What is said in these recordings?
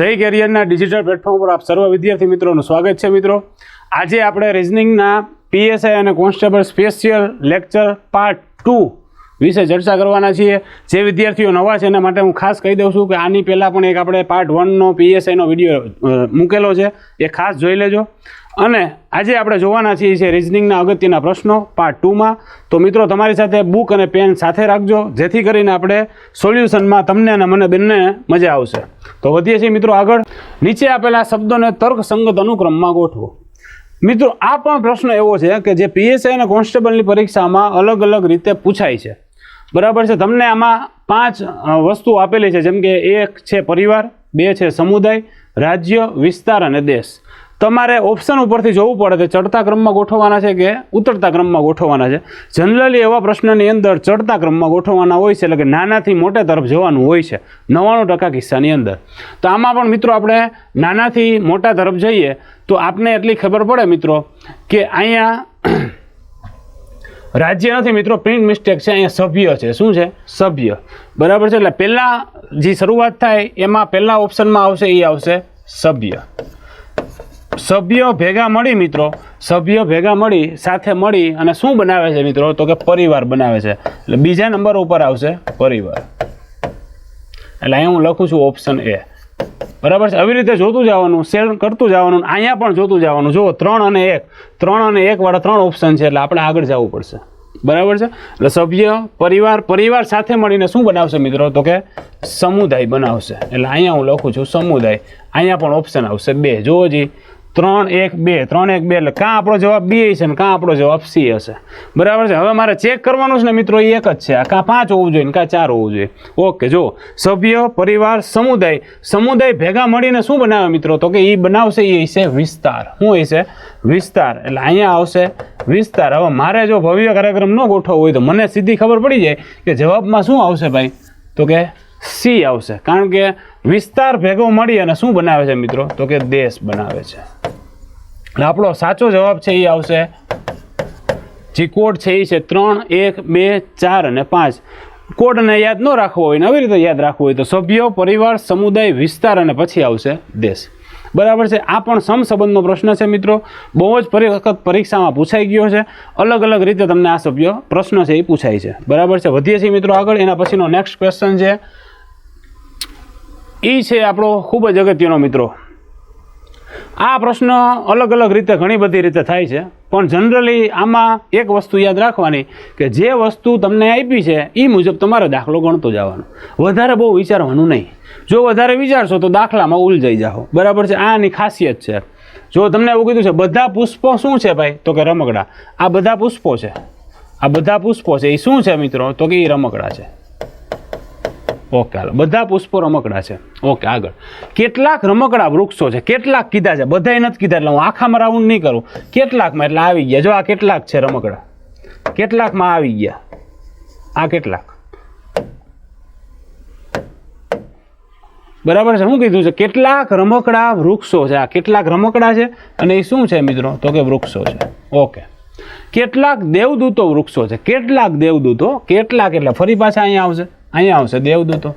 જય કેરિયરના digital platform પર આપ સર્વ વિદ્યાર્થી મિત્રોનું સ્વાગત છે મિત્રો. આજે આપણે રિઝનિંગના પીએસઆઈ અને constable special lecture part two વિશે ચર્ચા કરવાના છીએ. જે વિદ્યાર્થીઓ નવા છે એના માટે હું ખાસ કહી દઉં છું કે આની પહેલાં પણ એક આપણે પાર્ટ વનનો પીએસઆઈનો વીડિયો મૂકેલો છે. એ ખાસ જોઈ લેજો. અને આજે આપણે જોવાના છીએ છે રિઝનિંગના અગત્યના પ્રશ્નો પાર્ટ ટુમાં તો મિત્રો, તમારી સાથે બુક અને પેન સાથે રાખજો, જેથી કરીને આપણે સોલ્યુશનમાં તમને અને મને બંને મજા આવશે. તો વધીએ છીએ મિત્રો આગળ. નીચે આપેલા શબ્દોને તર્કસંગત અનુક્રમમાં ગોઠવો. મિત્રો, આ પણ પ્રશ્ન એવો છે કે જે પીએસઆઈ અને કોન્સ્ટેબલની પરીક્ષામાં અલગ અલગ રીતે પૂછાય છે. બરાબર છે? તમને આમાં પાંચ વસ્તુ આપેલી છે, જેમ કે એક છે પરિવાર, બે છે સમુદાય, રાજ્ય, વિસ્તાર અને દેશ. તમારે ઓપ્શન ઉપરથી જોવું પડે કે ચડતા ક્રમમાં ગોઠવવાના છે કે ઉતરતા ક્રમમાં ગોઠવવાના છે? જનરલી એવા પ્રશ્નની અંદર ચડતા ક્રમમાં ગોઠવવાના હોય છે, એટલે કે નાનાથી મોટે તરફ જવાનું હોય છે, નવ્વાણું ટકા કિસ્સાની અંદર. તો આમાં પણ મિત્રો આપણે નાનાથી મોટા તરફ જઈએ, તો આપને એટલી ખબર પડે મિત્રો કે અહીંયા રાજ્ય નથી મિત્રો પ્રિન્ટ મિસ્ટેક છે, અહીંયા સભ્ય છે. શું છે? સભ્ય. બરાબર છે? એટલે પહેલાં જે શરૂઆત થાય એમાં પહેલાં ઓપ્શનમાં આવશે, એ આવશે સભ્ય. સભ્યો ભેગા મળી મિત્રો, સભ્યો ભેગા મળી, સાથે મળી અને શું બનાવે છે મિત્રો? તો કે પરિવાર બનાવે છે. એટલે બીજા નંબર ઉપર આવશે પરિવાર. એટલે અહીંયા હું લખું છું ઓપ્શન એ બરાબર છે? આવી રીતે જોતું જવાનું શેર કરતું જવાનું, અહીંયા પણ જોતું જવાનું. જુઓ, ત્રણ અને એક. ત્રણ અને એકવાળા ત્રણ ઓપ્શન છે, એટલે આપણે આગળ જવું પડશે. બરાબર છે? એટલે સભ્ય, પરિવાર પરિવાર સાથે મળીને શું બનાવશે મિત્રો? તો કે સમુદાય બનાવશે. એટલે અહીંયા હું લખું છું સમુદાય. અહીંયા પણ ઓપ્શન આવશે બે. જુઓ જી. ત્રણ એક બે, ત્રણ એક બે એટલે કાં આપણો જવાબ બી હશે ને કાં આપણો જવાબ સી હશે બરાબર છે? હવે મારે ચેક કરવાનું છે ને મિત્રો એ એક જ છે. આ કાં પાંચ હોવું જોઈએ ને કાં ચાર હોવું જોઈએ. ઓકે જો સભ્ય, પરિવાર, સમુદાય. સમુદાય ભેગા મળીને શું બનાવે મિત્રો? તો કે એ બનાવશે એ હશે વિસ્તાર. શું હશે? વિસ્તાર. એટલે અહીંયા આવશે વિસ્તાર. હવે મારે જો ભવ્ય કાર્યક્રમ ન ગોઠવવો હોય તો મને સીધી ખબર પડી જાય કે જવાબમાં શું આવશે ભાઈ? તો કે સી આવશે. કારણ કે વિસ્તાર ભેગો મળી અને શું બનાવે છે મિત્રો? તો કે દેશ બનાવે છે. આપણો સાચો જવાબ છે એ આવશે. જે કોડ છે એ છે ત્રણ, એક, બે, ચાર અને પાંચ. કોડને યાદ ન રાખવો હોય ને આવી રીતે યાદ રાખવું હોય તો સભ્યો, પરિવાર, સમુદાય, વિસ્તાર અને પછી આવશે દેશ. બરાબર છે? આ પણ સમસંબંધનો પ્રશ્ન છે મિત્રો. બહુ જ વખત પરીક્ષામાં પૂછાઈ ગયો છે. અલગ અલગ રીતે તમને આ સભ્યો પ્રશ્ન છે એ પૂછાય છે. બરાબર છે? વધીએ છીએ મિત્રો આગળ. એના પછીનો નેક્સ્ટ ક્વેશ્ચન છે. એ છે આપણો ખૂબ જ અગત્યનો મિત્રો. આ પ્રશ્ન અલગ અલગ રીતે ઘણી બધી રીતે થાય છે, પણ જનરલી આમાં એક વસ્તુ યાદ રાખવાની કે જે વસ્તુ તમને આપી છે એ મુજબ તમારે દાખલો ગણતો જવાનો. વધારે બહુ વિચારવાનું નહીં. જો વધારે વિચારશો તો દાખલામાં ઉલજાઈ જાઓ. બરાબર છે? આની ખાસિયત છે. જો તમને એવું કીધું છે, બધા પુષ્પો શું છે ભાઈ? તો કે રમકડા. આ બધા પુષ્પો છે. આ બધા પુષ્પો છે. એ શું છે મિત્રો? તો કે એ રમકડા છે. ઓકે, હાલો. બધા પુષ્પો રમકડા છે. ઓકે, આગળ. કેટલાક રમકડા વૃક્ષો છે. કેટલાક કીધા છે. બધાય નથી કીધા, એટલે હું આખામાં રાઉન્ડ નહીં કરું. કેટલાકમાં એટલે આવી ગયા. જો આ કેટલાક છે રમકડા. કેટલાકમાં આવી ગયા. આ કેટલાક. બરાબર છે? શું કીધું છે? કેટલાક રમકડા વૃક્ષો છે. આ કેટલાક રમકડા છે અને એ શું છે મિત્રો? તો કે વૃક્ષો છે. ઓકે. કેટલાક દેવદૂતો વૃક્ષો છે. કેટલાક દેવદૂતો, કેટલાક એટલે ફરી પાછા અહીંયા આવશે. અહીંયા આવશે, દેવદૂતો.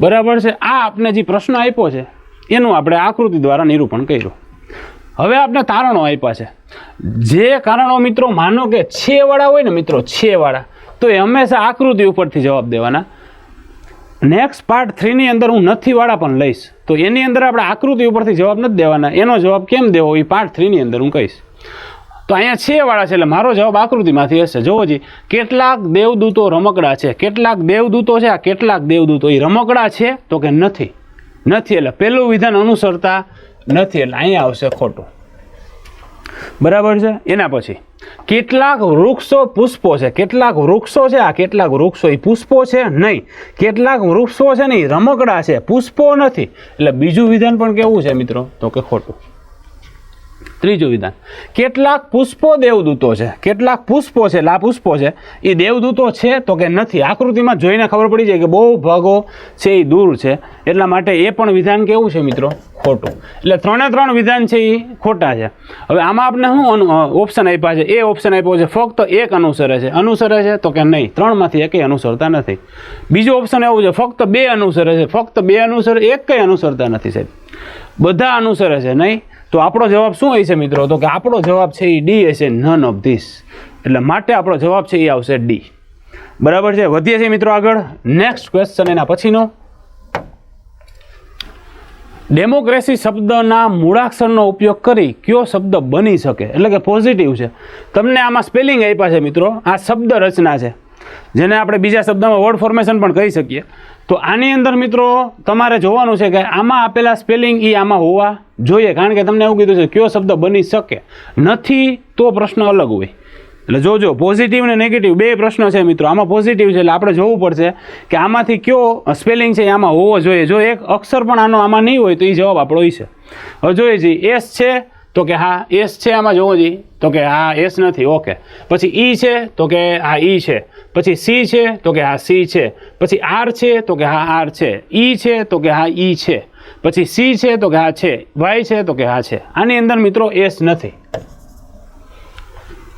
બરાબર છે, આ આપણે જે પ્રશ્ન આપ્યો છે, એનું આપણે આકૃતિ દ્વારા નિરૂપણ કર્યું. હવે આપણે તારણો આપ્યા છે. જે કારણો મિત્રો માનો કે છેવાળા હોય ને મિત્રો છેવાળા તો એ હંમેશા આકૃતિ ઉપરથી જવાબ દેવાના. નેક્સ્ટ પાર્ટ થ્રીની અંદર હું નથીવાળા પણ લઈશ. તો એની અંદર આપણે આકૃતિ ઉપરથી જવાબ નથી દેવાના. એનો જવાબ કેમ દેવો? એ પાર્ટ થ્રીની અંદર હું કહીશ. તો અહીંયા છે વાળા છે એટલે મારો જવાબ આકૃતિમાંથી હશે. જોવો જી, કેટલાક દેવદૂતો રમકડા છે. કેટલાક દેવદૂતો છે, આ કેટલાક દેવદૂતો એ રમકડા છે, તો કે નથી. નથી એટલે પહેલું વિધાન અનુસરતા નથી એટલે અહીંયા આવશે ખોટું. બરાબર છે? એના પછી, કેટલાક વૃક્ષો પુષ્પો છે. કેટલાક વૃક્ષો છે, આ કેટલાક વૃક્ષો એ પુષ્પો છે? નહીં. કેટલાક વૃક્ષો છે ને એ રમકડા છે. પુષ્પો નથી. એટલે બીજું વિધાન પણ કેવું છે મિત્રો? તો કે ખોટું. ત્રીજું વિધાન. કેટલાક પુષ્પો દેવદૂતો છે. કેટલાક પુષ્પો છે લા પુષ્પો છે. એ દેવદૂતો છે તો કે નથી. આકૃતિમાં જોઈને ખબર પડી જાય કે બહુ ભાગો છે એ દૂર છે. એટલા માટે એ પણ વિધાન કેવું છે મિત્રો? ખોટું. એટલે ત્રણે ત્રણ વિધાન છે એ ખોટા છે. હવે આમાં આપણે શું ઓપ્શન આપ્યા છે? એ ઓપ્શન આપ્યો છે, ફક્ત એક અનુસરે છે. અનુસરે છે તો કે નહીં. ત્રણમાંથી એકેય અનુસરતા નથી. બીજું ઓપ્શન એવું છે, ફક્ત બે અનુસરે છે. ફક્ત બે અનુસરે એક કંઈ અનુસરતા નથી સાહેબ. બધા અનુસરે છે, નહીં? તો આપણો જવાબ શું હોય છે મિત્રો? તો કે આપણો જવાબ છે એ ડી હશે નન ઓફ ધીસ એટલે માટે આપણો જવાબ છે એ આવશે ડી બરાબર છે? વધીએ છીએ મિત્રો આગળ. નેક્સ્ટ ક્વેશ્ચન એના પછીનો. ડેમોક્રેસી શબ્દના મૂળાક્ષરનો ઉપયોગ કરી કયો શબ્દ બની શકે? એટલે કે પોઝિટિવ છે. તમને આમાં સ્પેલિંગ આપ્યા છે મિત્રો. આ શબ્દ રચના છે. જેને આપણે બીજા શબ્દમાં વર્ડ ફોર્મેશન પણ કહી શકીએ. તો આની અંદર મિત્રો, તમારે જોવાનું છે કે આમાં આપેલા સ્પેલિંગ એ આમાં હોવા જોઈએ. કારણ કે તમને એવું કીધું છે, કયો શબ્દ બની શકે? નથી તો પ્રશ્ન અલગ હોય. એટલે જોજો પોઝિટિવ ને નેગેટિવ બે પ્રશ્નો છે મિત્રો. આમાં પોઝિટિવ છે એટલે આપણે જોવું પડશે કે આમાંથી કયો સ્પેલિંગ છે એ આમાં હોવો જોઈએ. જો એક અક્ષર પણ આનો આમાં નહીં હોય તો એ જવાબ આપણો હોય છે. હવે જોઈએ છીએ એસ છે તો કે હા એસ છે આમાં જોવો જી. તો કે હા એસ નથી ઓકે પછી ઈ છે, તો કે હા ઈ છે. પછી સી છે, તો કે હા સી છે. પછી આર છે, તો કે હા આર છે. ઈ છે, તો કે હા ઈ છે. પછી સી છે, તો કે હા, છે. વાય છે, તો કે હા, છે. આની અંદર મિત્રો એસ નથી.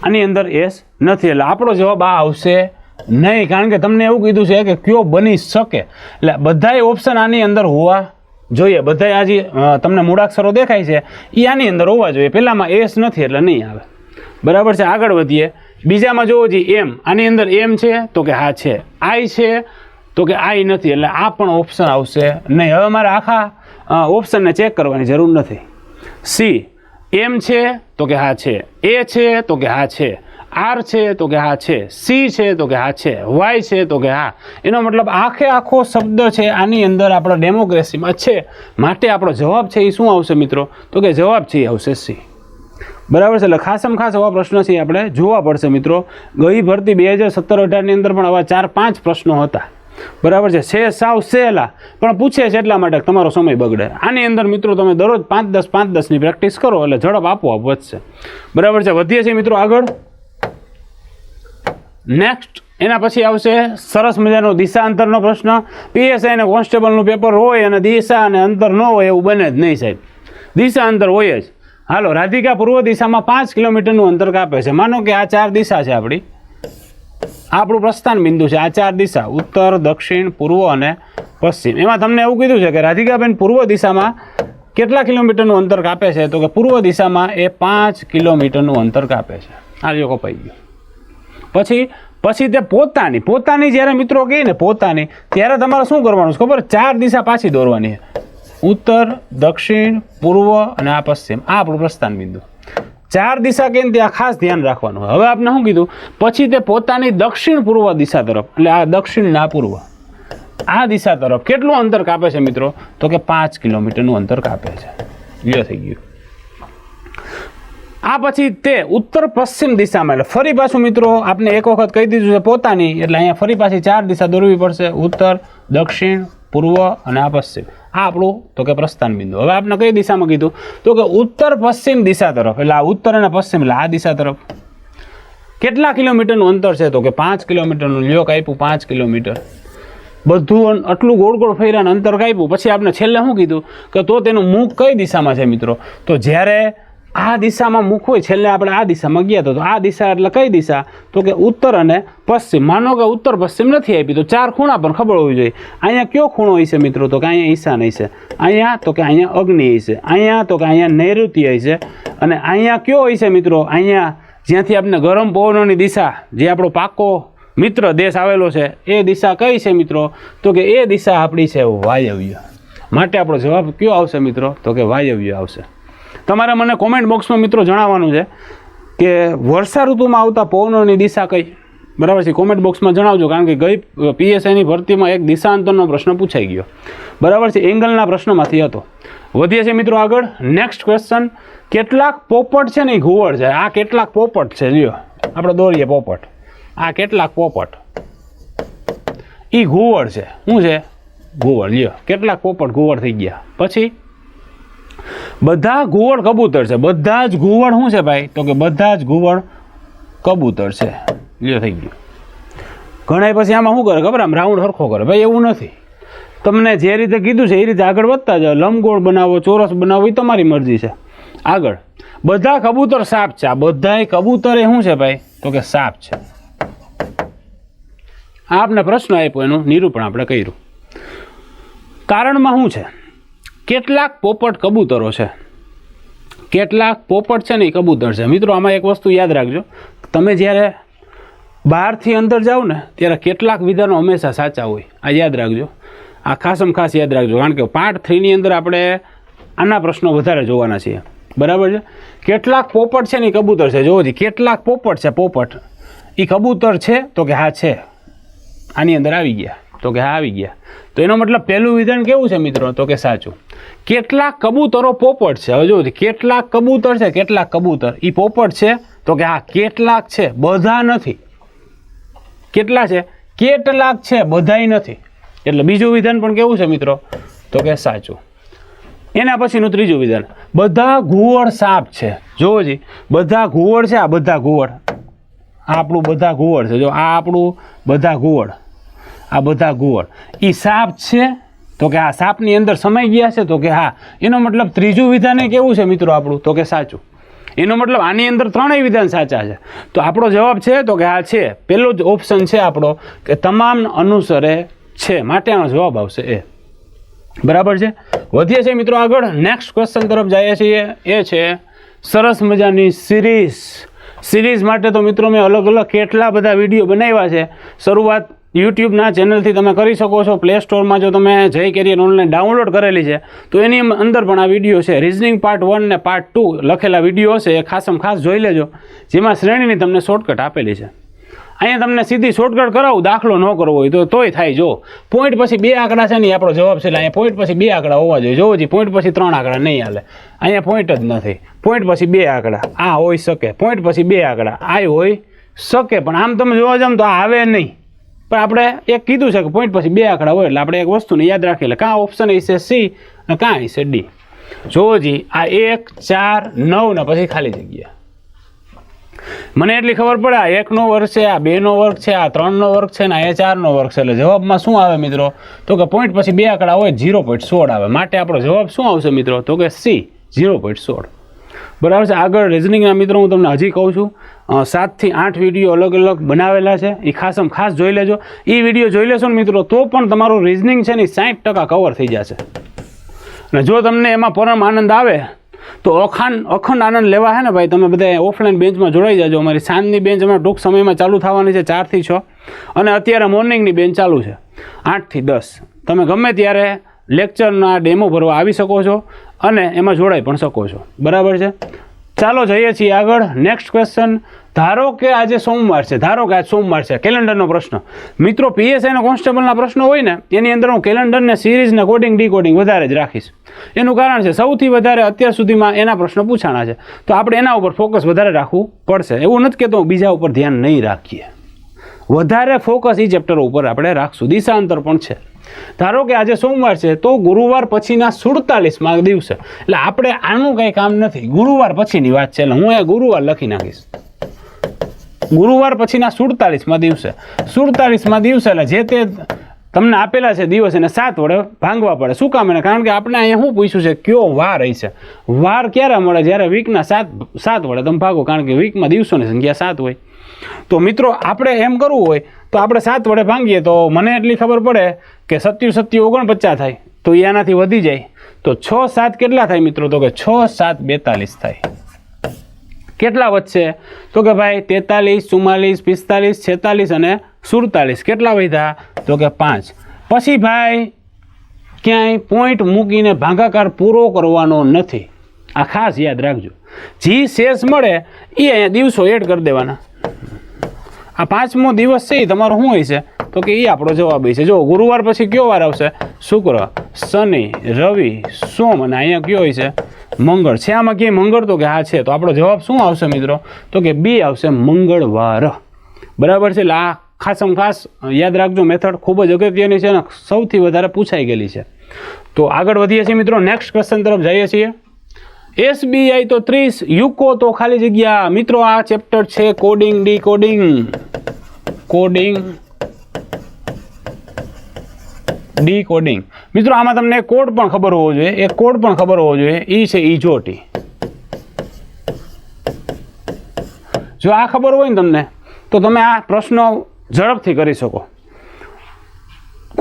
આની અંદર એસ નથી. એટલે આપણો જવાબ આ આવશે નહીં. કારણ કે તમને એવું કીધું છે કે કયો બની શકે. એટલે બધાય ઓપ્શન આની અંદર હોવા જોઈએ, બધાય આજે તમને મૂળાક્ષરો દેખાય છે. એ આની અંદર હોવા જોઈએ. પહેલામાં એસ નથી, એટલે નહીં આવે. બરાબર છે? આગળ વધીએ. બીજામાં જોવો જોઈએ એમ. આની અંદર એમ છે, તો કે હા છે. આઈ છે, તો કે આઈ નથી, એટલે આ પણ ઓપ્શન આવશે નહીં. હવે મારે આખા ઓપ્શનને ચેક કરવાની જરૂર નથી. સી, એમ છે, તો કે હા છે. એ છે, તો કે હા છે. આર છે તો કે હા છે, સી છે તો કે હા છે, વાય છે તો કે હા. એનો મતલબ આખે આખો શબ્દ છે, આની અંદર આપણા ડેમોક્રેસીમાં છે. માટે આપણો જવાબ છે એ શું આવશે મિત્રો? તો કે જવાબ છે એ આવશે સી. બરાબર છે? એટલે ખાસમ ખાસ આવા પ્રશ્નો છે આપણે જોવા પડશે મિત્રો. ગઈ ભરતી બે હજાર સત્તર અઢારની અંદર પણ આવા ચાર પાંચ પ્રશ્નો હતા. બરાબર છે? છે સાવ સહેલા. પણ પૂછે છે એટલા માટે તમારો સમય બગડે. આની અંદર મિત્રો તમે દરરોજ પાંચ દસ, પાંચ દસની પ્રેક્ટિસ કરો એટલે ઝડપ આપોઆપ વધશે. બરાબર છે? વધીએ છીએ મિત્રો આગળ. નેક્સ્ટ એના પછી આવશે સરસ મજાનો દિશા અંતરનો પ્રશ્ન. પીએસઆઈ અને કોન્સ્ટેબલનું પેપર હોય અને દિશા અને અંતર ન હોય એવું બને જ નહીં સાહેબ. દિશા અંતર હોય જ. હાલો, રાધિકા પૂર્વ દિશામાં પાંચ કિલોમીટરનું અંતર કાપે છે. માનો કે આ ચાર દિશા છે આપણી. આપણું પ્રસ્થાન બિંદુ છે આ ચાર દિશા, ઉત્તર, દક્ષિણ, પૂર્વ અને પશ્ચિમ. એમાં તમને એવું કીધું છે કે રાધિકાબેન પૂર્વ દિશામાં કેટલા કિલોમીટરનું અંતર કાપે છે? તો કે પૂર્વ દિશામાં એ પાંચ કિલોમીટરનું અંતર કાપે છે. આ જો કપાઈ ગયું પછી પછી તે પોતાની પોતાની જ્યારે મિત્રો કહે ને પોતાની, ત્યારે તમારે શું કરવાનું છે ખબર? ચાર દિશા પાછી દોરવાની છે. ઉત્તર, દક્ષિણ, પૂર્વ અને આ પશ્ચિમ. આ આપણું પ્રસ્થાન બિંદુ. ચાર દિશા કેમ ત્યાં ખાસ ધ્યાન રાખવાનું હવે આપણે શું કીધું? પછી તે પોતાની દક્ષિણ પૂર્વ દિશા તરફ, એટલે આ દક્ષિણ ના પૂર્વ. આ દિશા તરફ કેટલું અંતર કાપે છે મિત્રો? તો કે પાંચ કિલોમીટરનું અંતર કાપે છે. લ્યો થઈ ગયું. આ પછી તે ઉત્તર પશ્ચિમ દિશામાં એટલે ફરી પાછું મિત્રો આપણે એક વખત કહી દીધું છે પોતાની, એટલે અહીંયા ફરી પાછી ચાર દિશા દોરવી પડશે. ઉત્તર, દક્ષિણ, પૂર્વ અને આ પશ્ચિમ. આ આપણું, તો કે પ્રસ્થાન બિંદુ. હવે આપણે કઈ દિશામાં કીધું? તો કે ઉત્તર પશ્ચિમ દિશા તરફ, એટલે આ ઉત્તર અને પશ્ચિમ, એટલે આ દિશા તરફ. કેટલા કિલોમીટરનું અંતર છે? તો કે પાંચ કિલોમીટરનું, લ્યો કાપ્યું પાંચ કિલોમીટર. બધું આટલું ગોળ ગોળ ફેર્યા અને અંતર કાપ્યું. પછી આપણે છેલ્લે શું કીધું? કે તો તેનું મુખ કઈ દિશામાં છે મિત્રો? તો જ્યારે આ દિશામાં હોય, છેલ્લે આપણે આ દિશામાં ગયા તો આ દિશા એટલે કઈ દિશા? તો કે ઉત્તર અને પશ્ચિમ. માનો કે ઉત્તર પશ્ચિમ નથી આપી તો ચાર ખૂણા પણ ખબર હોવી જોઈએ. અહીંયા કયો ખૂણો છે મિત્રો? તો કે અહીંયા ઈશાન હશે. અહીંયા તો કે અહીંયા અગ્નિ હશે. અહીંયા તો કે અહીંયા નૈઋત્ય હશે. અને અહીંયા કયો છે મિત્રો? અહીંયા જ્યાંથી આપણે ગરમ પવનોની દિશા, જે આપણો પાકો મિત્ર દેશ આવેલો છે, એ દિશા કઈ છે મિત્રો? તો કે એ દિશા આપણી છે વાયવ્ય. માટે આપણો જવાબ કયો આવશે મિત્રો? તો કે વાયવ્ય આવશે. તમારે મને કોમેન્ટ બોક્સમાં મિત્રો જણાવવાનું છે કે વર્ષા ઋતુમાં આવતા પવનોની દિશા કઈ? બરાબર છે કોમેન્ટ બોક્સમાં જણાવજો, કારણ કે ગઈ પીએસઆઈની ભરતીમાં એક દિશાંતરનો પ્રશ્ન પૂછાઈ ગયો. બરાબર છે, એંગલના પ્રશ્નમાંથી હતો. વધીએ છીએ મિત્રો આગળ. નેક્સ્ટ ક્વેશ્ચન કેટલાક પોપટ છે ને, એ ઘુવડ છે. આ કેટલાક પોપટ છે, લ્યો. આપણે દોરીએ પોપટ. આ કેટલાક પોપટ? એ ઘુવડ છે. શું છે? ઘુવડ, લ્યો. કેટલાક પોપટ ઘુવડ થઈ ગયા. પછી બધા ઘુવડ કબૂતર છે. બધા જ ઘુવડ શું છે ભાઈ? તો કે બધા જ ઘુવડ કબૂતર છે. લ્યો થઈ ગયું. ઘણા પછી આમાં શું કરે ખબર? આમ રાઉન્ડ સરખો કરે. ભાઈ, એવું નથી. તમને જે રીતે કીધું છે એ રીતે આગળ વધતા જાઓ. લંબગોળ બનાવો, ચોરસ બનાવો, એ તમારી મરજી છે. આગળ. બધા કબૂતર સાપ છે. આ બધા કબૂતર એ શું છે ભાઈ? તો કે સાપ છે. આપને પ્રશ્ન આપ્યો એનું, નિરૂપણ આપણે કર્યું. કારણમાં શું છે? કેટલાક પોપટ કબૂતરો છે. કેટલાક પોપટ છે ને એ કબૂતર છે. મિત્રો, આમાં એક વસ્તુ યાદ રાખજો. તમે જ્યારે બહારથી અંદર જાઓ ને, ત્યારે કેટલાક વિધાનો હંમેશા સાચા હોય. આ યાદ રાખજો. આ ખાસમ ખાસ યાદ રાખજો. કારણ કે પાર્ટ થ્રીની અંદર આપણે આના પ્રશ્નો વધારે જોવાના છીએ. બરાબર છે? કેટલાક પોપટ છે ને એ કબૂતર છે. જોવો જી, કેટલાક પોપટ છે, પોપટ. એ કબૂતર છે તો કે હા છે. આની અંદર આવી ગયા. તો કે હા, આવી ગયા. તો એનો મતલબ પહેલું વિધાન કેવું છે મિત્રો? તો કે સાચું. કેટલાક કબૂતરો પોપટ છે. હવે જો કેટલાક કબૂતર છે, કેટલાક કબૂતર. એ પોપટ છે, તો કે હા, કેટલાક છે, બધા નથી. કેટલા છે? કેટલાક છે, બધાય નથી. એટલે બીજું વિધાન પણ કેવું છે મિત્રો? તો કે સાચું. એના પછીનું ત્રીજું વિધાન. બધા ઘુવડ સાપ છે. જોવો જી, બધા ઘુવડ છે, આ બધા ઘુવડ. આપણું બધા ઘુવડ છે. જો આ આપણું બધા ઘુવડ. આ બધા ગુવળ. એ સાપ છે, તો કે આ સાપની અંદર સમાઈ ગયા છે, તો કે હા, એનો મતલબ ત્રીજું વિધાન કેવું છે મિત્રો આપણું? તો કે સાચું. એનો મતલબ આની અંદર ત્રણેય વિધાન સાચા છે. તો આપણો જવાબ છે, તો કે આ છે. પહેલો જ ઓપ્શન છે આપણો, કે તમામ અનુસરે છે. માટે આનો જવાબ આવશે એ. બરાબર છે? વધીએ છીએ મિત્રો આગળ. નેક્સ્ટ ક્વેશ્ચન તરફ જઈએ છીએ. એ છે, સરસ મજાની સિરીઝ સિરીઝ માટે તો મિત્રો મેં અલગ અલગ કેટલા બધા વીડિયો બનાવ્યા છે. શરૂઆત યુટ્યુબના ચેનલથી તમે કરી શકો છો. પ્લે સ્ટોરમાં જો તમે જય કેરિયર ઓનલાઈન ડાઉનલોડ કરેલી છે, તો એની અંદર પણ આ વીડિયો છે. રિઝનિંગ પાર્ટ વન ને પાર્ટ ટુ લખેલા વીડિયો હશે એ ખાસમ ખાસ જોઈ લેજો. જેમાં શ્રેણીની તમને શોર્ટકટ આપેલી છે. અહીંયા તમને સીધી શોર્ટકટ કરાવું, દાખલો ન કરવો હોય તો તોય થાય, જો. પોઈન્ટ પછી બે આંકડા છે ને આપણો જવાબ છે અહીંયા પોઈન્ટ પછી બે આંકડા હોવા જોઈએ. જોવો જી પોઈન્ટ પછી ત્રણ આંકડા નહીં હાલે. અહીંયા પોઈન્ટ જ નથી. પોઈન્ટ પછી બે આંકડા. આ હોઈ શકે. પોઈન્ટ પછી બે આંકડા. આ હોઈ શકે. પણ આમ તમે જોવા જાવ તો આ આવે નહીં. પણ આપણે એક કીધું છે કે પોઈન્ટ પછી બે આંકડા હોય એટલે આપણે એક વસ્તુને યાદ રાખીએ. એટલે કાં ઓપ્શન હશે સી અને કાં હશે ડી જોજી આ એક, ચાર, નવ ને પછી ખાલી જગ્યા. મને એટલી ખબર પડે, આ એકનો વર્ગ છે, આ બેનો વર્ગ છે, આ ત્રણનો વર્ગ છે ને આ ચારનો વર્ગ છે. એટલે જવાબમાં શું આવે મિત્રો? તો કે પોઈન્ટ પછી બે આંકડા હોય ઝીરો પોઈન્ટ સોળ આવે. માટે આપણો જવાબ શું આવશે મિત્રો? તો કે સી ઝીરો પોઈન્ટ સોળ. બરાબર છે? આગળ રિઝનિંગના મિત્રો હું તમને હજી કહું છું. સાતથી આઠ વીડિયો અલગ અલગ બનાવેલા છે. એ ખાસમ ખાસ જોઈ લેજો. એ વીડિયો જોઈ લેશો ને મિત્રો, તો પણ તમારું રિઝનિંગ છે ને સાઠ ટકા કવર થઈ જશે. અને જો તમને એમાં પરમ આનંદ આવે, તો અખાન અખંડ આનંદ લેવા હે ને ભાઈ, તમે બધા ઓફલાઈન બેન્ચમાં જોડાઈ જાજો. અમારી સાંજની બેન્ચ હમણાં ટૂંક સમયમાં ચાલુ થવાની છે, ચારથી છ. અને અત્યારે મોર્નિંગની બેન્ચ ચાલુ છે, આઠથી દસ. તમે ગમે ત્યારે લેક્ચરના ડેમો ભરવા આવી શકો છો અને એમાં જોડાઈ પણ શકો છો. બરાબર છે? ચાલો જઈએ છીએ આગળ. નેક્સ્ટ ક્વેશ્ચન ધારો કે આજે સોમવાર છે. ધારો કે આજે સોમવાર છે. કેલેન્ડરનો પ્રશ્ન. મિત્રો પીએસઆઈના કોન્સ્ટેબલના પ્રશ્નો હોય ને, એની અંદર હું કેલેન્ડરને સિરીઝને કોડિંગ ડીકોડિંગ વધારે જ રાખીશ. એનું કારણ છે, સૌથી વધારે અત્યાર સુધીમાં એના પ્રશ્નો પૂછાણા છે. તો આપણે એના ઉપર ફોકસ વધારે રાખવું પડશે. એવું નથી કહેતો બીજા ઉપર ધ્યાન નહીં રાખીએ. વધારે ફોકસ એ ચેપ્ટર ઉપર આપણે રાખશું. દિશાંતર પણ છે. ધારો કે આજે સોમવાર છે, તો ગુરુવાર પછીના સુડતાલીસમાં દિવસે. એટલે આપણે આનું કંઈ કામ નથી. ગુરુવાર પછીની વાત છે, એટલે હું એ ગુરુવાર લખી નાખીશ. ગુરુવાર પછીના સુડતાલીસમાં દિવસે. સુડતાલીસમાં દિવસે, એટલે જે તે તમને આપેલા છે દિવસ, એને સાત વડે ભાંગવા પડે. શું કામ એને? કારણ કે આપણે અહીંયા શું પૂછ્યું છે? કયો વાર હશે વાર ક્યારે મળે? જ્યારે વીકના સાત સાત વડે તમે ભાગો. કારણ કે વીકમાં દિવસોની સંખ્યા સાત હોય. તો મિત્રો, આપણે એમ કરવું હોય તો આપણે સાત વડે ભાંગીએ તો મને એટલી ખબર પડે કે સત્યુ સત્યુ ઓગણપચાસ થાય, તો એ આનાથી વધી જાય. તો છ સાત કેટલા થાય મિત્રો? તો કે છ સાત બેતાલીસ થાય. કેટલા વધશે? તો કે ભાઈ તેતાલીસ, ચુમ્માલીસ, પિસ્તાલીસ, છેતાલીસ અને સુડતાલીસ. કેટલા વધ્યા? તો કે પાંચ. પછી ભાઈ ક્યાંય પોઈન્ટ મૂકીને ભાગાકાર પૂરો કરવાનો નથી. આ ખાસ યાદ રાખજો. જે શેષ મળે એ દિવસો એડ કરી દેવાના. આ પાંચમો દિવસ છે એ તમારો શું હોય છે? તો કે એ આપણો જવાબ છે. જો, ગુરુવાર પછી કયો વાર આવશે? શુક્ર, શનિ, રવિ, સોમ અને અહીંયા કયો હોય છે? મંગળ. છે આમાં ક્યાંય મંગળ? તો કે હા છે. તો આપણો જવાબ શું આવશે મિત્રો? તો કે બી આવશે મંગળવાર. બરાબર છે? એટલે આ ખાસમ ખાસ યાદ રાખજો મેથડ ખૂબ જ અગત્યની છે અને સૌથી વધારે પૂછાઈ ગયેલી છે. તો આગળ વધીએ છીએ મિત્રો. નેક્સ્ટ ક્વેશ્ચન તરફ જઈએ છીએ. એસબીઆઈ તો ત્રીસ, યુકો તો ખાલી જગ્યા. મિત્રો, આ ચેપ્ટર છે coding decoding coding decoding મિત્રો, આમાં તમને કોડ પણ ખબર હોવો જોઈએ. એ કોડ પણ ખબર હોવો જોઈએ. એ છે ઈજોટી જો આ ખબર હોય ને તમને, તો તમે આ પ્રશ્નો ઝડપથી કરી શકો.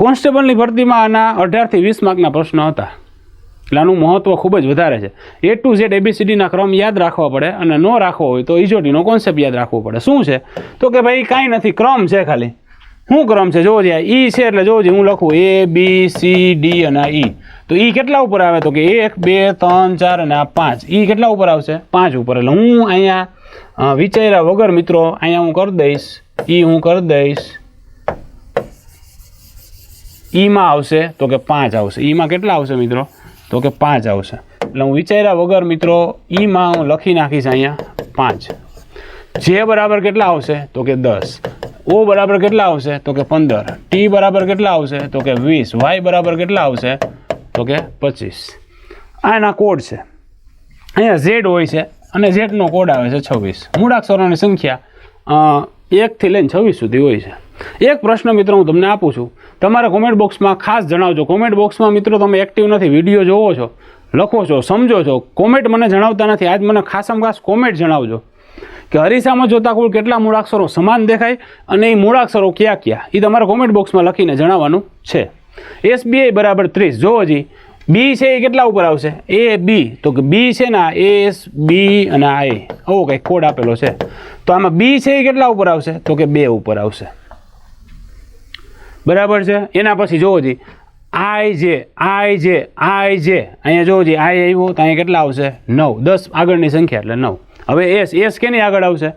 કોન્સ્ટેબલની ભરતીમાં આના અઢારથી વીસ માર્કના પ્રશ્નો હતા. એટલે મહત્ત્વ ખૂબ જ વધારે છે. એ ટુ ઝેડ એબીસીડીના ક્રમ યાદ રાખવા પડે અને ન રાખવો હોય તો ઈજોટીનો કોન્સેપ્ટ યાદ રાખવો પડે. શું છે? તો કે ભાઈ, કાંઈ નથી, ક્રમ છે ખાલી. શું ક્રમ છે? જોવો જ્યાં ઈ છે એટલે જોવો હું લખું એ બી સી ડી અને ઈ તો ઈ કેટલા ઉપર આવે? તો કે એક, બે, ત્રણ, ચાર અને આ પાંચ. ઈ કેટલા ઉપર આવશે? પાંચ ઉપર. એટલે હું અહીંયા વિચાર્યા વગર મિત્રો, અહીંયા હું કરી દઈશ. ઈ હું કરી દઈશ. ઈમાં આવશે તો કે પાંચ આવશે. ઈમાં કેટલા આવશે મિત્રો? તો કે પાંચ આવશે. એટલે હું વિચાર્યા વગર મિત્રો, ઈમાં હું લખી નાખીશ અહીંયા પાંચ. જે બરાબર કેટલા આવશે? તો કે દસ. ઓ બરાબર કેટલા આવશે? તો કે પંદર. ટી બરાબર કેટલા આવશે? તો કે વીસ. વાય બરાબર કેટલા આવશે? તો કે પચીસ. આ એના કોડ છે. અહીંયા ઝેડ હોય છે અને ઝેડનો કોડ આવે છે છવ્વીસ. મૂળાક્ષરોની સંખ્યા એકથી લઈને છવ્વીસ સુધી હોય છે. એક પ્રશ્ન મિત્રો હું તમને આપું છું. તમારા કોમેન્ટ બોક્સમાં ખાસ જણાવજો. કોમેન્ટ બોક્સમાં મિત્રો તમે એક્ટિવ નથી વીડિયો જોવો છો, લખો છો, સમજો છો. કોમેન્ટ મને જણાવતા નથી. આજ મને ખાસમાં ખાસ કોમેન્ટ જણાવજો. કે હરીસામાં જોતા કુલ કેટલા મૂળાક્ષરો સમાન દેખાય અને એ મૂળાક્ષરો ક્યાં ક્યાં? એ તમારા કોમેન્ટ બોક્સમાં લખીને જણાવવાનું છે. એસબીઆઈ બરાબર ત્રીસ. જી. બી છે એ કેટલા ઉપર આવશે? એ બી તો કે બી છે ને એસ બી અને આ એ કંઈક કોડ આપેલો છે. તો આમાં બી છે એ કેટલા ઉપર આવશે? તો કે બે ઉપર આવશે. બરાબર છે? એના પછી જોવો જી. આઈ જે આઈ જે આઈ જે. અહીંયા જોવો જી, આઈ આવ્યો તો અહીંયા કેટલા આવશે? નવ. દસ આગળની સંખ્યા એટલે નવ. હવે એસ એસ કેની આગળ આવશે?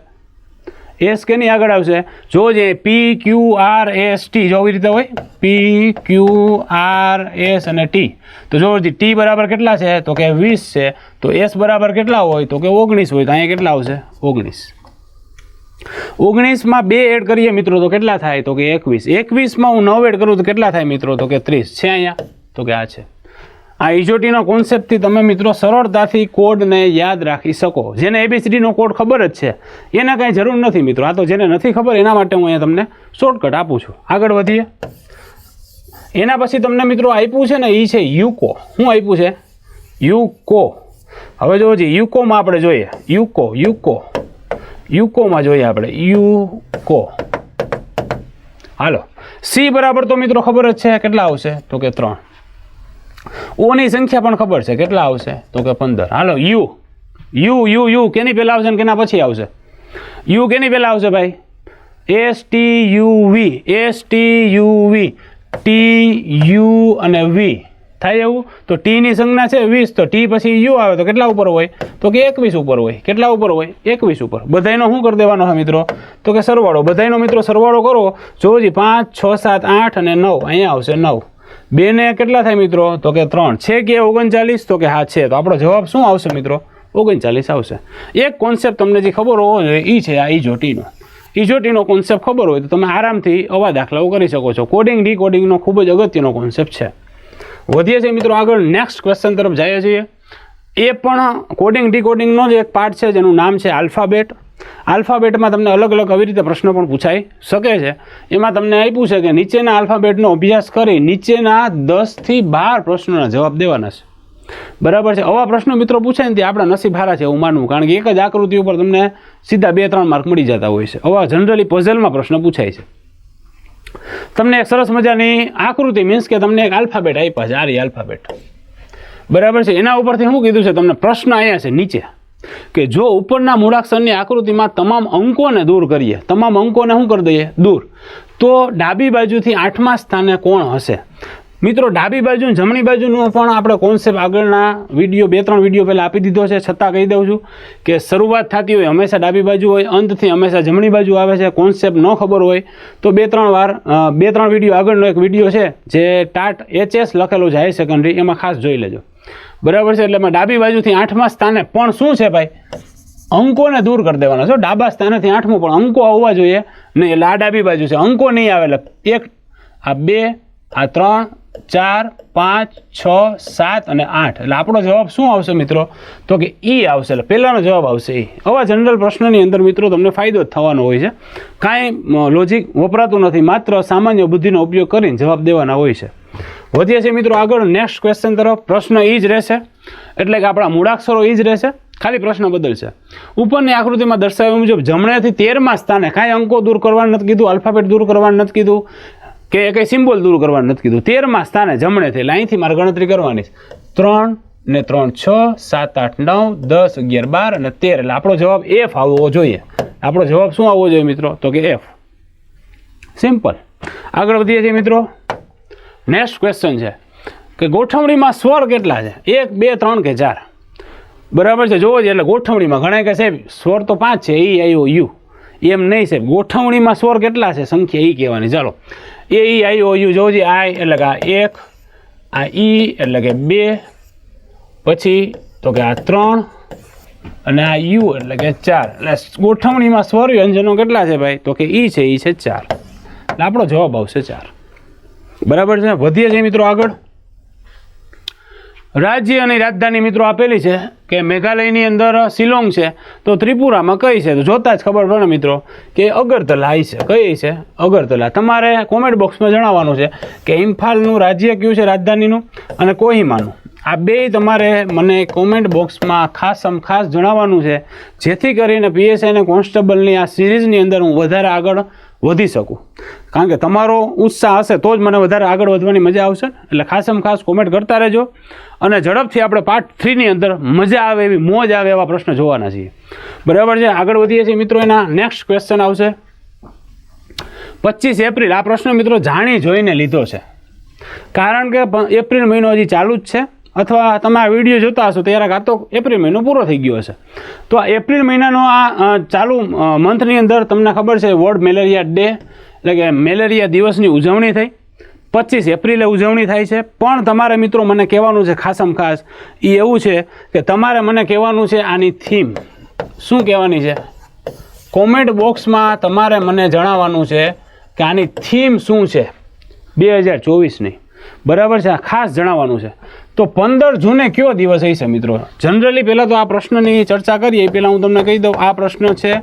એસ કેની આગળ આવશે? જો જે, P, Q, R, S, T. જો આવી રીતે હોય? પી, ક્યુ, આર, એસ અને ટી. તો જો, ટી બરાબર કેટલા છે? તો કે વીસ છે. તો એસ બરાબર કેટલા હોય? તો કે ઓગણીસ હોય. તો અહીંયા કેટલા આવશે? ઓગણીસ. ઓગણીસમાં બે એડ કરીએ મિત્રો તો કેટલા થાય? તો કે એકવીસ. એકવીસમાં હું નવ એડ કરું તો કેટલા થાય મિત્રો? તો કે ત્રીસ. છે અહીંયા? તો કે આ છે. આ ઇજોટીના કોન્સેપ્ટથી તમે મિત્રો સરળતાથી કોડને યાદ રાખી શકો. જેને એબીસીડીનો કોડ ખબર જ છે. એને કાંઈ જરૂર નથી મિત્રો. આ તો જેને નથી ખબર એના માટે હું અહીંયા તમને શોર્ટકટ આપું છું. આગળ વધીએ. એના પછી તમને મિત્રો આપ્યું છે ને એ છે યુકો. શું આપ્યું છે? યુકો. હવે જોવો જી, યુકોમાં આપણે જોઈએ. યુકો યુકો. યુકોમાં જોઈએ આપણે. યુકો. હાલો. સી બરાબર તો મિત્રો ખબર જ છે કેટલા આવશે? તો કે ત્રણ. ઓની સંખ્યા પણ ખબર છે. કેટલા આવશે? તો કે પંદર. હાલો, યુ. U U U. કેની પહેલાં આવશે ને કેના પછી આવશે? યુ કેની પહેલાં આવશે ભાઈ? S T U V S T U V T U અને વી થાય એવું? તો ટીની સંજ્ઞા છે વીસ, તો ટી પછી યુ આવે, તો કેટલા ઉપર હોય? તો કે એકવીસ ઉપર હોય. કેટલા ઉપર હોય? એકવીસ ઉપર. બધાયનો શું કરી દેવાનો મિત્રો? તો કે સરવાળો. બધાયનો મિત્રો સરવાળો કરો. જોજી પાંચ, છ, સાત, આઠ અને નવ. અહીંયા આવશે નવ. બેને કેટલા થાય મિત્રો? તો કે ત્રણ. છે કે ઓગણચાલીસ? તો કે હા, છે. તો આપણો જવાબ શું આવશે મિત્રો? ઓગણચાલીસ આવશે. એક કોન્સેપ્ટ તમને જે ખબર હોવો જોઈએ એ છે આ ઈજોટીનો. ઈજોટીનો કોન્સેપ્ટ ખબર હોય તો તમે આરામથી અવા દાખલાઓ કરી શકો છો. કોડિંગ ડીકોડિંગનો ખૂબ જ અગત્યનો કોન્સેપ્ટ છે. વધીએ છીએ મિત્રો આગળ. નેક્સ્ટ ક્વેશ્ચન તરફ જઈએ છીએ. એ પણ કોડિંગ ડીકોડિંગનો જ એક પાર્ટ છે, જેનું નામ છે આલ્ફાબેટ આલ્ફાબેટમાં તમને અલગ અલગ આવી રીતે પ્રશ્નો પણ પૂછાઈ શકે છે. એમાં તમને આપ્યું છે કે નીચેના આલ્ફાબેટનો અભ્યાસ કરી નીચેના દસથી બાર પ્રશ્નોના જવાબ દેવાના છે. બરાબર છે? આવા પ્રશ્નો મિત્રો પૂછે ને તે આપણા નસીબ હારા છે, એવું માનવું. કારણ કે એક જ આકૃતિ ઉપર તમને સીધા બે, ત્રણ માર્ક મળી જતા હોય છે. આવા જનરલી પઝલમાં પ્રશ્ન પૂછાય છે. તમને એક સરસ મજાની આકૃતિ મીન્સ કે તમને એક આલ્ફાબેટ આપ્યા છે આરી આલ્ફાબેટ બરાબર છે? એના ઉપરથી શું કીધું છે? તમને પ્રશ્ન અહીંયા છે, નીચે. કે જો ઉપરના મૂળાક્ષરની આકૃતિમાં તમામ અંકોને દૂર કરીએ, તમામ અંકોને શું કરી દઈએ? દૂર. તો ડાબી બાજુથી આઠમા સ્થાને કોણ હશે? મિત્રો, ડાબી બાજુ જમણી બાજુનો પણ આપણે કોન્સેપ્ટ આગળના વીડિયો બે, ત્રણ વીડિયો પહેલાં આપી દીધો છે. છતાં કહી દઉં છું કે શરૂઆત થતી હોય હંમેશા ડાબી બાજુ હોય, અંતથી હંમેશા જમણી બાજુ આવે છે. કોન્સેપ્ટ ન ખબર હોય તો બે, ત્રણ વાર બે, ત્રણ વીડિયો આગળનો એક વીડિયો છે જે ટાટ એચએસ લખેલું છે હાઈ સેકન્ડરી એમાં ખાસ જોઈ લેજો. બરાબર છે? એટલે એમાં ડાબી બાજુથી આઠમા સ્થાને પણ શું છે ભાઈ? અંકોને દૂર કરી દેવાના છો ડાબા સ્થાનેથી આઠમું પણ અંકો આવવા જોઈએ. નહીં, એટલે આ ડાબી બાજુ છે. અંકો નહીં આવે એક, આ બે, આ ત્રણ ચાર, પાંચ, છ, સાત અને આઠ. એટલે આપણો જવાબ શું આવશે મિત્રો? તો કે ઈ આવશે. એટલે પહેલાંનો જવાબ આવશે ઈ. આવા જનરલ પ્રશ્નની અંદર મિત્રો તમને ફાયદો જ થવાનો હોય છે. કાંઈ લોજિક વપરાતું નથી. માત્ર સામાન્ય બુદ્ધિનો ઉપયોગ કરીને જવાબ દેવાના હોય છે. વધીએ છીએ મિત્રો આગળ. નેક્સ્ટ ક્વેશ્ચન તરફ. પ્રશ્ન એ જ રહેશે. એટલે કે આપણા મૂળાક્ષરો એ જ રહેશે. ખાલી પ્રશ્ન બદલશે ઉપરની આકૃતિમાં દર્શાવ્યા મુજબ જમણેથી તેરમા સ્થાને કાંઈ અંકો દૂર કરવાનું નથી કીધું. આલ્ફાબેટ દૂર કરવાનું નથી કીધું. કે કંઈ સિમ્બોલ દૂર કરવાનું નથી કીધું. તેરમાં સ્થાને જમણેથી એટલે અહીંથી મારે ગણતરી કરવાની ત્રણ ને ત્રણ છ, સાત, આઠ, નવ, દસ, અગિયાર, બાર અને તેર. એટલે આપણો જવાબ એફ આવવો જોઈએ. આપણો જવાબ શું આવવો જોઈએ મિત્રો? તો કે એફ સિમ્પલ આગળ વધીએ છીએ મિત્રો. નેક્સ્ટ ક્વેશ્ચન છે. કે ગોઠવણીમાં સ્વર કેટલા છે? એક, બે, ત્રણ કે ચાર? બરાબર છે? જોવો જોઈએ એટલે ગોઠવણીમાં ઘણા કે સાહેબ, સ્વર તો પાંચ છે, ઈ આઈઓ યુ. એમ નહીં સાહેબ. ગોઠવણીમાં સ્વર કેટલા છે? સંખ્યા એ કહેવાની. ચાલો. એ, ઈ, આઈ, ઓ, યુ જોજે આઈ, એટલે કે આ એક, આ ઈ, એટલે કે બે, પછી તો કે આ ત્રણ, અને આ યુ, એટલે કે ચાર. એટલે ગોઠવણીમાં સ્વર વ્યંજનો કેટલા છે ભાઈ? તો કે ઈ છે ઈ છે ચાર. એટલે આપણો જવાબ આવશે ચાર. બરાબર છે? વધીએ છીએ મિત્રો આગળ. રાજ્ય અને રાજધાની મિત્રો આપેલી છે. કે મેઘાલયની અંદર શિલોંગ છે, તો ત્રિપુરામાં કઈ છે? તો જોતા જ ખબર પડે મિત્રો કે અગરતલા આવી છે. કઈ છે? અગરતલા તમારે કોમેન્ટ બોક્સમાં જણાવવાનું છે કે ઇમ્ફાલનું રાજ્ય કયું છે, રાજધાનીનું અને કોહિમાનું? આ બે તમારે મને કોમેન્ટ બોક્સમાં ખાસ ખાસ જણાવવાનું છે. જેથી કરીને પીએસઆઈ અને કોન્સ્ટેબલની આ સિરીઝની અંદર હું વધારે આગળ વધી શકું. કારણ કે તમારો ઉત્સાહ હશે તો જ મને વધારે આગળ વધવાની મજા આવશે. એટલે ખાસમ ખાસ કોમેન્ટ કરતા રહેજો. અને ઝડપથી આપણે પાર્ટ થ્રીની અંદર મજા આવે એવી મોજ આવે એવા પ્રશ્ન જોવાના છીએ. બરાબર છે? આગળ વધીએ છીએ મિત્રો, એના નેક્સ્ટ ક્વેશ્ચન આવશે. પચીસ એપ્રિલ, આ પ્રશ્ન મિત્રો જાણી જોઈને લીધો છે. કારણ કે એપ્રિલ મહિનો હજી ચાલુ જ છે. અથવા તમે આ વીડિયો જોતા હશો ત્યારે કાં તો એપ્રિલ મહિનો પૂરો થઈ ગયો હશે. તો આ એપ્રિલ મહિનાનો આ ચાલુ મંથની અંદર તમને ખબર છે વર્લ્ડ મેલેરિયા ડે એટલે કે મેલેરિયા દિવસની ઉજવણી થઈ. પચીસ એપ્રિલે ઉજવણી થાય છે. પણ તમારે મિત્રો મને કહેવાનું છે ખાસમ ખાસ એ એવું છે કે તમારે મને કહેવાનું છે આની થીમ શું કહેવાની છે? કોમેન્ટ બોક્સમાં તમારે મને જણાવવાનું છે કે આની થીમ શું છે? બે હજાર ચોવીસની. બરાબર છે? ખાસ જણાવવાનું છે. તો પંદર જૂને કયો દિવસ હશે મિત્રો? જનરલી પહેલાં તો આ પ્રશ્નની ચર્ચા કરીએ. પહેલાં હું તમને કહી દઉં, આ પ્રશ્ન છે,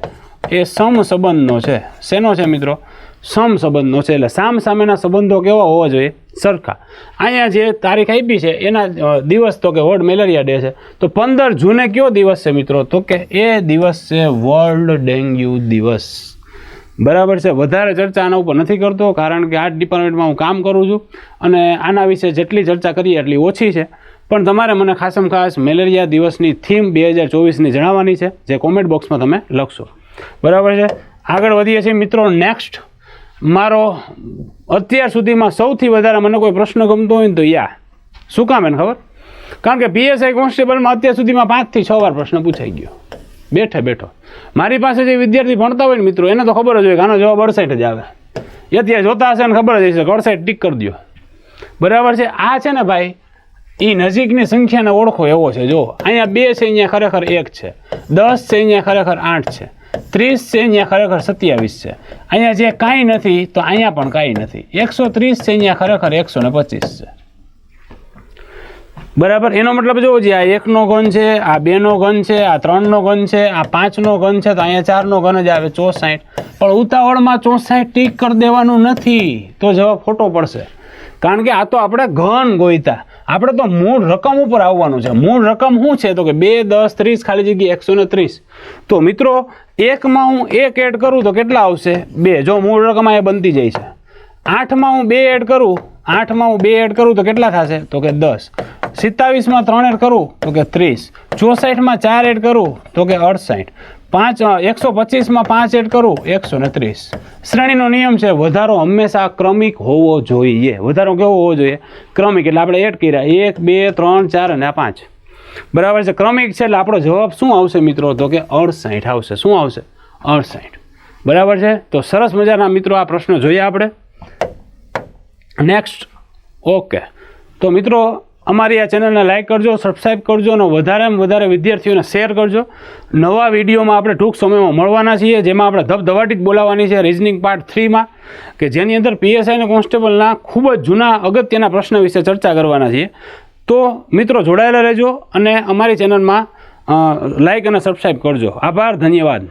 એ સમ સંબંધનો છે. શેનો છે મિત્રો? સમ સંબંધનો છે. એટલે સામ સામેના સંબંધો કેવા હોવા જોઈએ? સરખા. અહીંયા જે તારીખ આપી છે, એના દિવસ તો કે વર્લ્ડ મેલેરિયા ડે છે. તો પંદર જૂને કયો દિવસ છે મિત્રો? તો કે એ દિવસ છે વર્લ્ડ ડેન્ગ્યુ દિવસ. બરાબર છે. વધારે ચર્ચા આના ઉપર નથી કરતો, કારણ કે આ ડિપાર્ટમેન્ટમાં હું કામ કરું છું અને આના વિશે જેટલી ચર્ચા કરીએ એટલી ઓછી છે. પણ તમારે મને ખાસમ ખાસ મેલેરિયા દિવસની થીમ બે હજાર ચોવીસની જણાવવાની છે, જે કોમેન્ટ બોક્સમાં તમે લખશો. બરાબર છે? આગળ વધીએ છીએ. મિત્રો નેક્સ્ટ મારો અત્યાર સુધીમાં સૌથી વધારે મને કોઈ પ્રશ્ન ગમતો હોય ને તો યા. શું કામ એને ખબર? કારણ કે પીએસઆઈ કોન્સ્ટેબલમાં અત્યાર સુધીમાં પાંચથી છ વાર પ્રશ્ન પૂછાઈ ગયો. બેઠે, બેઠો. મારી પાસે જે વિદ્યાર્થી ભણતા હોય ને મિત્રો, એને તો ખબર જ હોય કે આનો જવાબ અડસાઠ જ આવે. એ અત્યારે જોતા હશે ને ખબર જ હશે કે અડસાઠ ટીક કરી દો બરાબર છે? આ છે ને ભાઈ એ નજીકની સંખ્યાને ઓળખો એવો છે. જો અહીંયા બે છે, અહીંયા ખરેખર એક છે. દસ છે, અહીંયા ખરેખર આઠ છે. ત્રીસ છે, અહીંયા ખરેખર સત્યાવીસ છે. અહીંયા જે કાંઈ નથી, તો અહીંયા પણ કાંઈ નથી. એકસો ત્રીસ છે, અહીંયા ખરેખર એકસો ને પચીસ છે. બરાબર? એનો મતલબ જોવો છે આ એકનો ઘન છે, આ બેનો ઘન છે, આ ત્રણનો ઘન છે, આ પાંચનો ઘન છે, તો અહીંયા ચારનો ઘન જ આવે, ચોસાઠ. પણ ઉતાવળમાં ચોસાઠ ટીક કરી દેવાનું નથી, તો જવાબ ખોટો પડશે. કારણ કે આ તો આપણે ઘન ગોઈતા. આપણે તો મૂળ રકમ ઉપર આવવાનું છે. મૂળ રકમ શું છે? તો કે બે, દસ, ત્રીસ, ખાલી જગ્યાએ એકસો ને ત્રીસ. તો મિત્રો, એકમાં હું એક એડ કરું તો કેટલા આવશે? બે. જો મૂળ રકમ અહીંયા બનતી જાય છે. આઠમાં હું બે એડ કરું, આઠમાં હું બે એડ કરું તો કેટલા થશે? તો કે દસ. સિત્તાવીસમાં ત્રણ એડ કરું, તો કે ત્રીસ. ચોસઠમાં ચાર એડ કરું, તો કે અડસઠ. પાંચ એકસો પચીસમાં પાંચ એડ કરું, એકસો ને ત્રીસ. શ્રેણીનો નિયમ છે, વધારો હંમેશા ક્રમિક હોવો જોઈએ. વધારો કેવો હોવો જોઈએ? ક્રમિક એટલે આપણે એડ કર્યા. એક, બે, ત્રણ, ચાર અને આ પાંચ. બરાબર છે? ક્રમિક છે એટલે આપણો જવાબ શું આવશે મિત્રો? તો કે અડસઠ આવશે. શું આવશે? અડસઠ. બરાબર છે? તો સરસ મજાના મિત્રો આ પ્રશ્ન જોઈએ આપણે. નેક્સ્ટ ઓકે તો મિત્રો, અમારી આ ચેનલને લાઇક કરજો સબસ્ક્રાઈબ કરજો અને વધારેમાં વધારે વિદ્યાર્થીઓને શેર કરજો. નવા વિડીયોમાં આપણે ટૂંક સમયમાં મળવાના છીએ, જેમાં આપણે ધબધબાટી જ બોલાવવાની છે રિઝનિંગ પાર્ટ થ્રીમાં કે જેની અંદર પીએસઆઈ અને કોન્સ્ટેબલના ખૂબ જ જૂના અગત્યના પ્રશ્ન વિશે ચર્ચા કરવાના છીએ. તો મિત્રો, જોડાયેલા રહેજો અને અમારી ચેનલમાં લાઇક અને સબસ્ક્રાઈબ કરજો. આભાર, ધન્યવાદ.